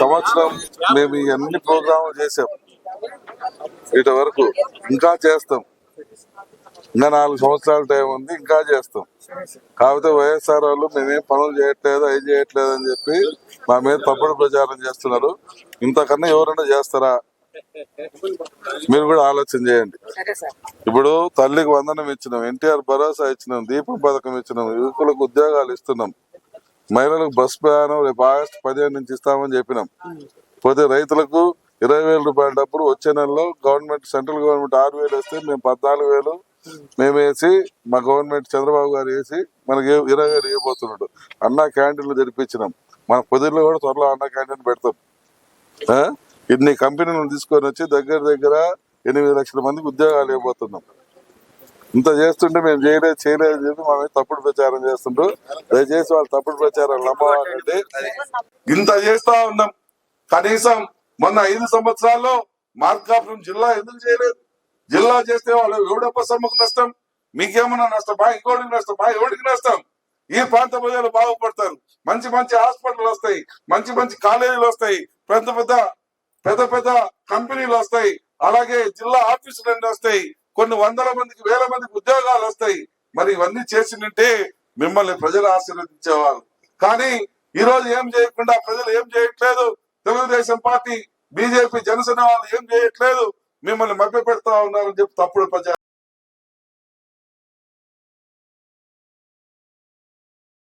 సంవత్సరం మేము అన్ని ప్రోగ్రాములు చేసాం ఇటు వరకు ఇంకా చేస్తాం. ఇంకా నాలుగు సంవత్సరాల టైం ఉంది ఇంకా చేస్తాం. కాకపోతే వైఎస్ఆర్ వాళ్ళు మేమేం పనులు చేయట్లేదు అవి చేయట్లేదు అని చెప్పి మా మీద తప్పుడు ప్రచారం చేస్తున్నారు. ఇంతకన్నా ఎవరైనా చేస్తారా? మీరు కూడా ఆలోచన చేయండి. ఇప్పుడు తల్లికి వందనం ఇచ్చినాం ఎన్టీఆర్ భరోసా ఇచ్చినాం దీపం పథకం ఇచ్చినాం యువకులకు ఉద్యోగాలు ఇస్తున్నాం. మహిళలకు బస్ ప్రయాణం రేపు ఆగస్టు పదిహేను నుంచి ఇస్తామని చెప్పినాం. పోతే రైతులకు ఇరవై వేల రూపాయల డబ్బులు వచ్చే నెలలో గవర్నమెంట్ సెంట్రల్ గవర్నమెంట్ ఆరు వేలు వేస్తే మేము పద్నాలుగు వేలు మేము వేసి మా గవర్నమెంట్ చంద్రబాబు గారు వేసి మనకి ఇరవై వేలు ఇవ్వబోతున్నాడు. అన్న క్యాంటీన్లు జరిపించినాం. మన పొదిలో కూడా త్వరలో అన్న క్యాంటీన్ పెడతాం. ఇన్ని కంపెనీలను తీసుకొని వచ్చి దగ్గర దగ్గర ఎనిమిది లక్షల మందికి ఉద్యోగాలు ఇవ్వబోతున్నాం. ఇంత చేస్తుంటే మేము చేయలేదు చేయలేదు చెప్పి మా మీద తప్పుడు ప్రచారం చేస్తుండ్రు. దయచేసి వాళ్ళు తప్పుడు ప్రచారం నమ్మవాలండి ఇంత చేస్తా ఉన్నాం. కనీసం మొన్న ఐదు సంవత్సరాల్లో మార్కాపురం జిల్లా ఎందుకు చేయలేదు? జిల్లా చేస్తే వాళ్ళు ఎవడప్ప సమ్మకు నష్టం మీకేమన్నా నష్టమా ఇంకోటికి నష్టమా ఎవరికి నష్టం? ఈ ప్రాంత ప్రజలు బాగుపడతారు. మంచి మంచి హాస్పిటల్ వస్తాయి మంచి మంచి కాలేజీలు వస్తాయి పెద్ద పెద్ద పెద్ద పెద్ద కంపెనీలు వస్తాయి అలాగే జిల్లా ఆఫీసులు అన్ని వస్తాయి. కొన్ని వందల మందికి వేల మందికి ఉద్యోగాలు వస్తాయి. మరి ఇవన్నీ చేసినట్టే మిమ్మల్ని ప్రజలు ఆశీర్వదించేవాళ్ళు కానీ ఈ రోజు ఏం చేయకుండా ప్రజలు ఏం చేయట్లేదు. తెలుగుదేశం పార్టీ బీజేపీ జనసేన వాళ్ళు ఏం చేయట్లేదు. మిమ్మల్ని మభ్య పెడతా ఉన్నారని చెప్పి తప్పుడు ప్రజలు